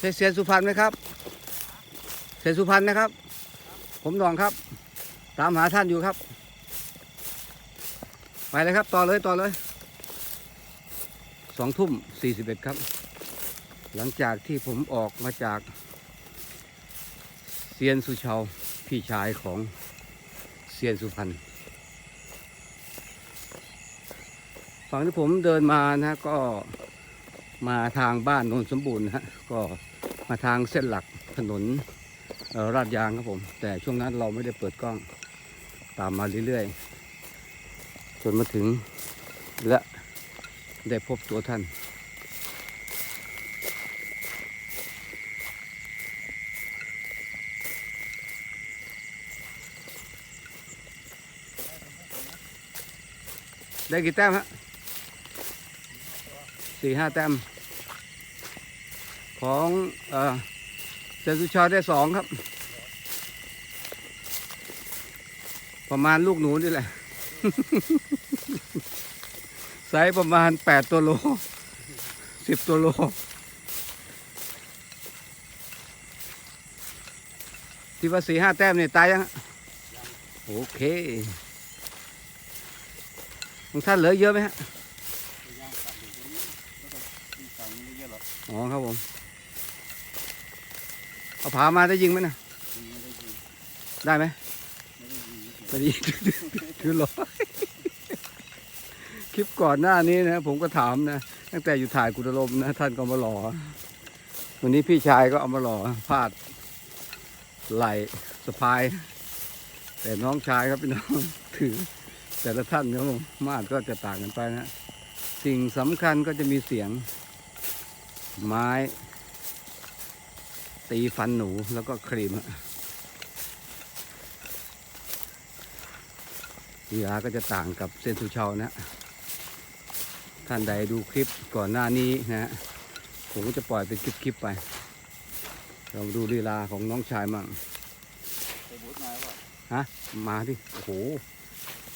ใช่เซียนสุพรรณไหมครับเซียนสุพรรณนะครับ ผมดองครับ ตามหาท่านอยู่ครับ ไปเลยครับ ต่อเลยต่อเลยสองทุ่มสี่สิบเอ็ดครับ หลังจากที่ผมออกมาจากเซียนสุชาวพี่ชายของเซียนสุพรรณฝั่งที่ผมเดินมานะก็มาทางบ้านโนนสมบูรณ์นะก็ มาทางเส้นหลักถนนออลาดยางครับผม แต่ช่วงนั้นเราไม่ได้เปิดกล้องตามมาเรื่อยๆ จนมาถึงและได้พบตัวท่าน ได้กี่แต้มฮะสี่ห้าแต้ม ของเซนสุชาได้สองครับ ประมาณลูกหนูนี่แหละไซส์ประมาณแปดตัวโลสิบตัวโลที่ว่าสี่ห้าแต้มเนี่ยตายยังฮะโอเคของท่านเหลือเยอะไหมฮะอ๋อครับผม เอาผามาได้ยิงไหมนะไม่ได้ได้ไหมไม่ได้ยิงไม่ได้ยิงคือหรอคลิปก่อนหน้านี้นะ ผมก็ถามนะตั้งแต่อยู่ถ่ายกุฎลมนะท่านก็มาหล่อวันนี้พี่ชายก็เอามาหล่อพาดไหลสะพาย แต่น้องชายครับพี่น้องถือ แต่ละท่านครับผมมาดก็จะต่างกันไปนะ สิ่งสำคัญก็จะมีเสียงไม้ ตีฟันหนูแล้วก็ครีมลีลาก็จะต่างกับเซนสุเชานะ ท่านใดดูคลิปก่อนหน้านี้นะผมก็จะปล่อยเป็นคลิปๆไป เราดูลีลาของน้องชายมั่งมาแล้วฮะ มาดิ โอ้โห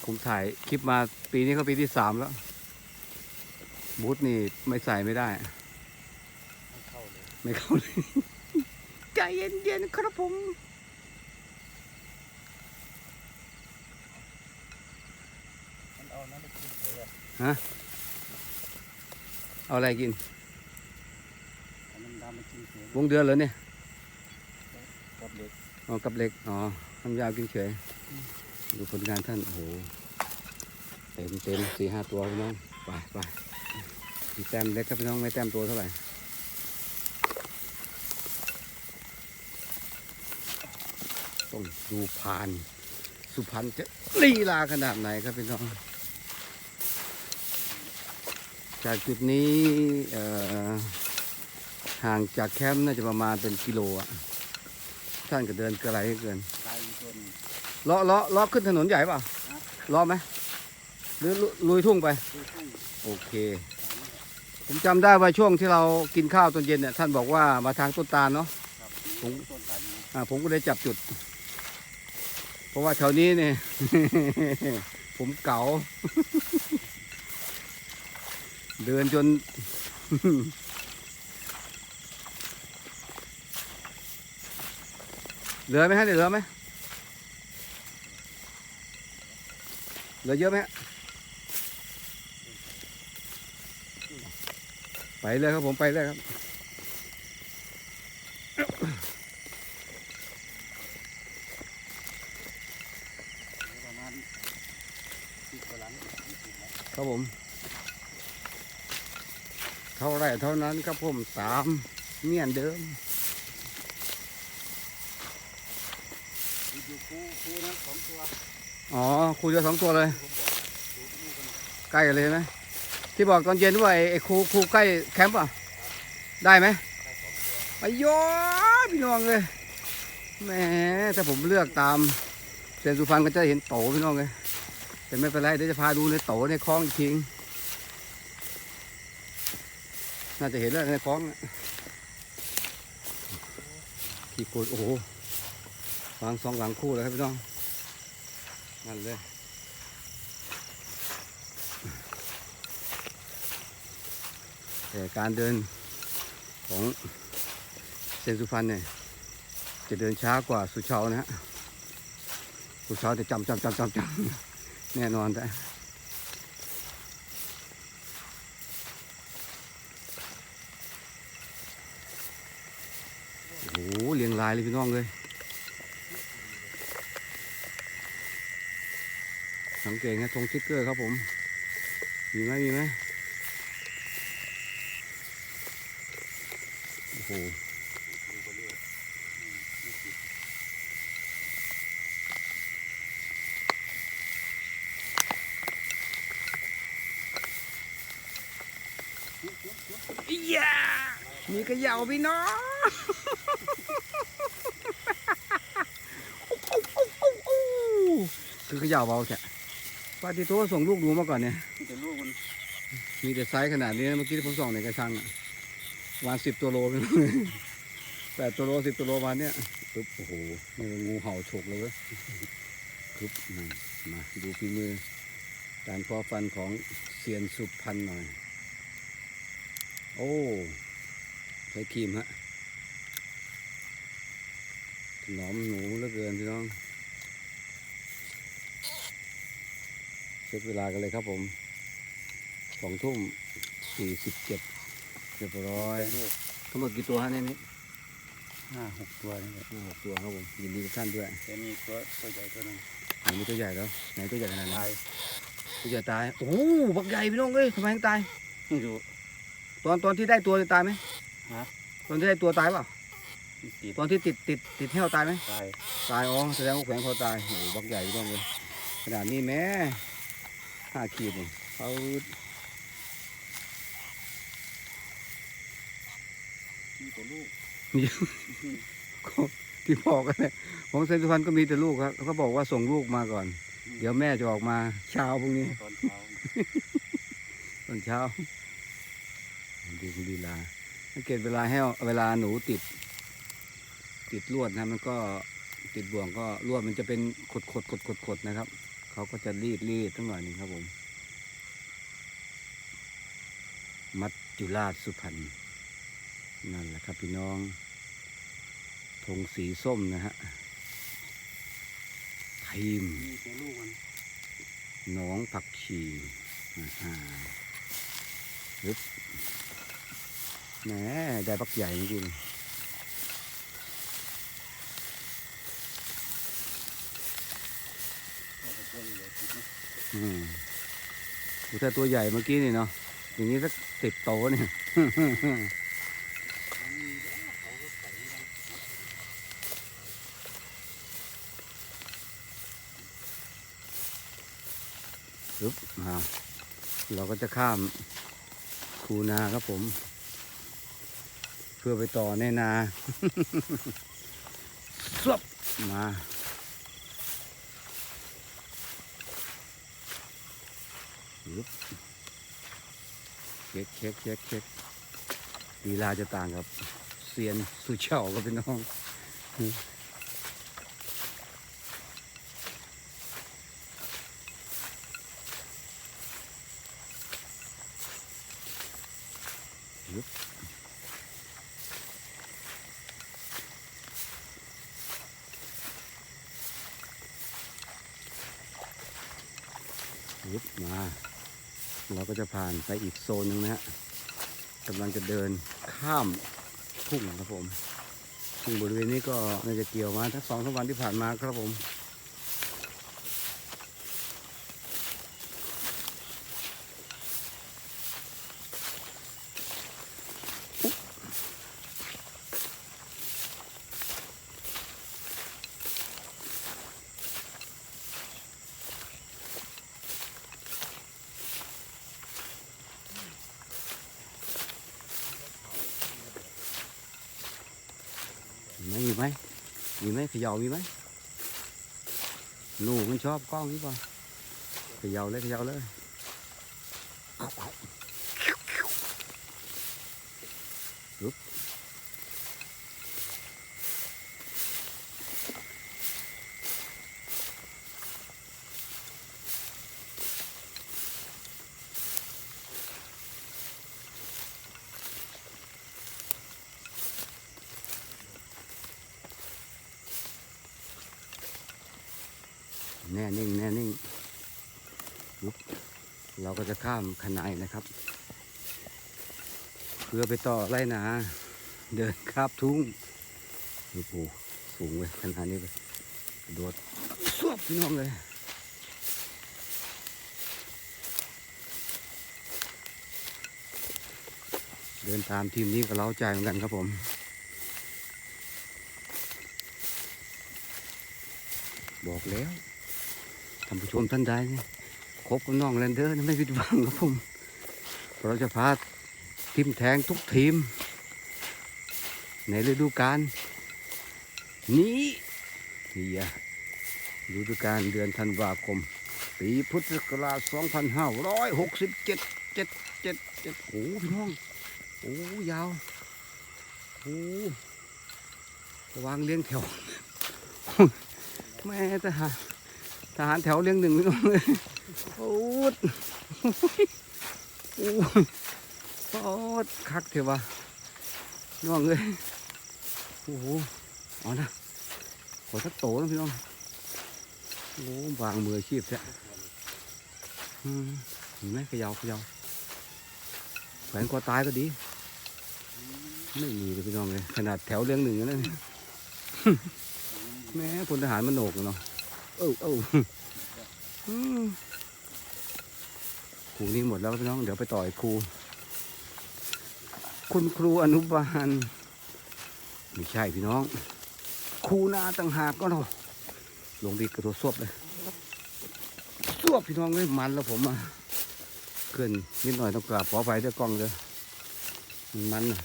ผมถ่ายคลิปมาปีนี้เขาปีที่สามแล้ว บูธนี่ไม่ใส่ไม่ได้ ไม่เข้าเลย ใจเย็นๆครับผมมันเอานั้นไปกินเฉยอะเอาอะไรกินวงเดือนเหรอเนี่ยกับเด็กอ๋อกับเหล็กอ๋อทำยาวกินเฉยดูผลงานท่านโอ้โหเต็มเต็มสี่ห้าตัวพี่น้องไปไปมีแต้มเล็กครับพี่น้องไม่แต้มตัวเท่าไหร่ ต้องดูพานสุพรรณจะลีลาขนาดไหนครับพี่น้อง จากจุดนี้ห่างจากแคมป์น่าจะประมาณเป็นกิโลอะท่านก็เดินไกลเกินตายอยู่ตัวหนึงเลาะเลาะเลาะขึ้นถนนใหญ่เปล่ะเลาะไหมหรือลุยทุ่งไป โอเค ผมจำได้ว่าช่วงที่เรากินข้าวตอนเย็นเนี่ยท่านบอกว่ามาทางต้นตาลเนาะผมผมก็เลยจับจุด เพราะว่าแถวนี้เนี่ย ผมเก๋าเดินจน เหลือไหมฮะเดี๋ยวเหลือไหมเหลือเยอะไหมฮะไปเลยครับผมไปเลยครับ ประมาณสิบกว่าหลังยี่สิบหลัง ครับผม เท่าไรเท่านั้นครับผมสามเมียนเดิมอยู่คู่คู่นะสองตัวอ๋อครูเดียวสองตัวเลยที่ผมบอกดูคู่กันนะใกล้กันเลยใช่ไหมที่บอกตอนเย็นว่าไอ้ไอ้ครูครูใกล้แคมป์ป่ะ ได้ไหมได้สองตัวไอ้ยอพี่น้องเลยแหมถ้าผมเลือกตามเซนสุพรรณก็จะเห็นโตพี่น้องเลย แต่ไม่เป็นไรเดี๋ยวจะพาดูในโตในคลองอีกทีน่าจะเห็นแล้วในคลองขี่กูดโอ้โหวางสองหลังคู่เลยครับพี่น้องนั่นเลยแต่การเดินของเซนสุพรรณเนี่ยจะเดินช้ากว่าสุชาวนะฮะสุชาจะจำจำจำจำจำ แน่นอนแต่โอ้โหเรียงรายเลยพี่น้องเลยสังเกตนะธงสติ๊กเกอร์ครับผม มีไหมมีไหมโอ้โห ดูไปเรื่อยอืมไม่ติด อี ยามีกระเยาพี่น้องคือกระเยาเบาแค่ปาติโต้ส่งลูกหนูมาก่อนเนี่ยแต่ลูกมันมีแต่ไซส์ขนาดนี้เมื่อกี้ที่ผมส่องในกระชังวันสิบตัวโลเป็นแปดตัวโลสิบตัวโลวันเนี้ยปึ๊บโอ้โหนี่งูเห่าฉกเลยเว้ยปึ๊บมาดูฝีมือการพอฟันของเซียนสุพรรณหน่อย โอ้ใช้ครีมฮะถนอมหนูเหลือเกินพี่น้อง เช็คเวลากันเลยครับผมสองทุ่มสี่สิบเจ็ดเรียบร้อยลูกทั้งหมดกี่ตัวฮะเนี่ยนี่ห้าหกตัวนี่แหละห้าหกตัวครับผมยินดีกับท่านด้วยแต่มีตัวตัวใหญ่ตัวหนึงไหนมีตัวใหญ่แล้วไหนตัวใหญ่ขนาดไหนตายตัวใหญ่ตายโอ้โหบักใหญ่พี่น้องเอ้ยทำไมถึงตายไม่รู้ ตอนตอนที่ได้ตัวตายไหมฮะ ตอนที่ได้ตัวตายเปล่ามีติดตอนที่ติดติดติดแห้วตายไหมตายตายอ๋อแสดงว่าแขวนคอตายโอ้โหบักใหญ่พี่น้องเลยขนาดนี้แม่ห้าขีดนี่เขามีแต่ลูกที่บอกกันเนี่ยของเซนสุพรรณก็มีแต่ลูกครับเขาบอกว่าส่งลูกมาก่อน เดี๋ยวแม่จะออกมาเช้าพรุ่งนี้ตอนเช้าตอนเช้า ดูคุณดีลาสังเกตเวลาให้เวลาหนูติด ติดลวดนะมันก็ติดบ่วงก็ลวดมันจะเป็นขดขดขดขดขดนะครับ เขาก็จะรีดรีดตั้งหน่อยนึงครับผม มัจจุราสุพรรณนั่นแหละครับพี่น้องธงสีส้มนะฮะทีมนหน้องผักชีอ่าฮึบ แหมได้ปักใหญ่จริงอืมดูแต่ตัวใหญ่เมื่อกี้นี่เนาะ อย่างนี้สักสิบโตเนี่ยมันมีแล้วเขาก็ใส่ให้มันปึ๊บอ่าเราก็จะข้ามคูนาครับผม พื่อไปต่อในนาสวบมาปึ๊บเช็คเช็คเช็คเช็คลีลาจะต่างกับเซียนสุเช่ากับพี่น้อง ยึบมา เราก็จะผ่านไปอีกโซนหนึ่งนะฮะกำลังจะเดินข้ามทุ่งครับผมซึ่งบริเวณนี้ก็น่าจะเกี่ยวมาทั้งสองสามวันที่ผ่านมาครับผม มี ไหมมีไหมมีไหมขย่ามีไหมหนูมันชอบกล้องนี่ป่ะขย่าเลยขย่าเลย แน่นิ่งแน่นิ่งปุ๊บเราก็จะข้ามขนายนะครับ เพื่อไปต่อไร่นา เดินคาบทุ่งโอ้โหสูงเลยขนาดนี้เลยโดดสวบพี่น้องเลยเดินตามทีมนี้ก็เล้าใจเหมือนกันครับผม บอกแล้วานผู้ชมท่านใดคบกับน้องแลนเดอร์ไม่ผิดหวังครับผมเราจะพาทีมแทงทุกทีม ในฤดูกาลนี้นี่ฤดูกาลเดือนธันวาคม ปีพุทธศักราช2567 7 7 7โอ้พี่น้องโอ้ยาวโอ้วางเลี้ยงแถวแม่ทหา ทหารแถวเลี้ยงหนึ่งพี่น้องเลยโอ้ดโอ้โอ้ดคักเถอะวะน้องเลยโอ้โหเอนะขอสักโตนะพี่น้องโอ้วางมือชีพแท้เห็นไหมขยาวขยาวแขวนคอตายก็ดี ไม่มีเลยพี่น้องเลยขนาดแถวเลี้ยงหนึ่งนั่นแม่พลทหารมันโหนกเนาะ เอ้าเอ้ครูนี่หมดแล้วพี่น้อง เดี๋ยวไปต่อยครู คุณครูอนุบาลไม่ใช่พี่น้อง ครูนาต่างหากก็เนาะลงดีกระโดดสวบเลยสวบพี่น้องเลยมันแล้วผมอะเกินนิดหน่อยต้องกราบขอไปด้วยกล้องเลยมันน่ะ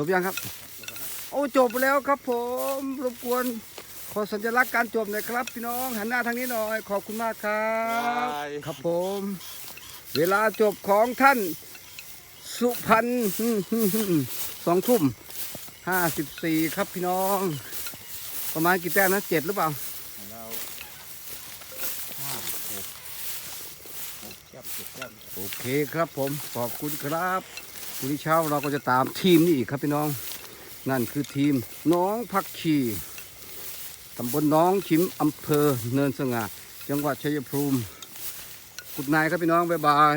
จบยังครับ โอ้จบแล้วครับผมรบกวนขอสัญลักษณ์การจบหน่อยครับ พี่น้องหันหน้าทางนี้หน่อย ขอบคุณมากครับครับผม เวลาจบของท่าน สุพรรณสองทุ่มห้าสิบสี่ครับพี่น้อง ประมาณกี่แต้มนะเจ็ดหรือเปล่า ของเราห้าหกหกแก้มเจ็ดแก้มโอเคครับผม ขอบคุณครับ พรุ่งนี้เช้าเราก็จะตามทีมนี้อีกครับพี่น้อง นั่นคือทีมน้องพักขีตำบลน้องชิมอำเภอเนินสง่าจังหวัดชัยภูมิกุดนายครับพี่น้อง บ๊ายบาย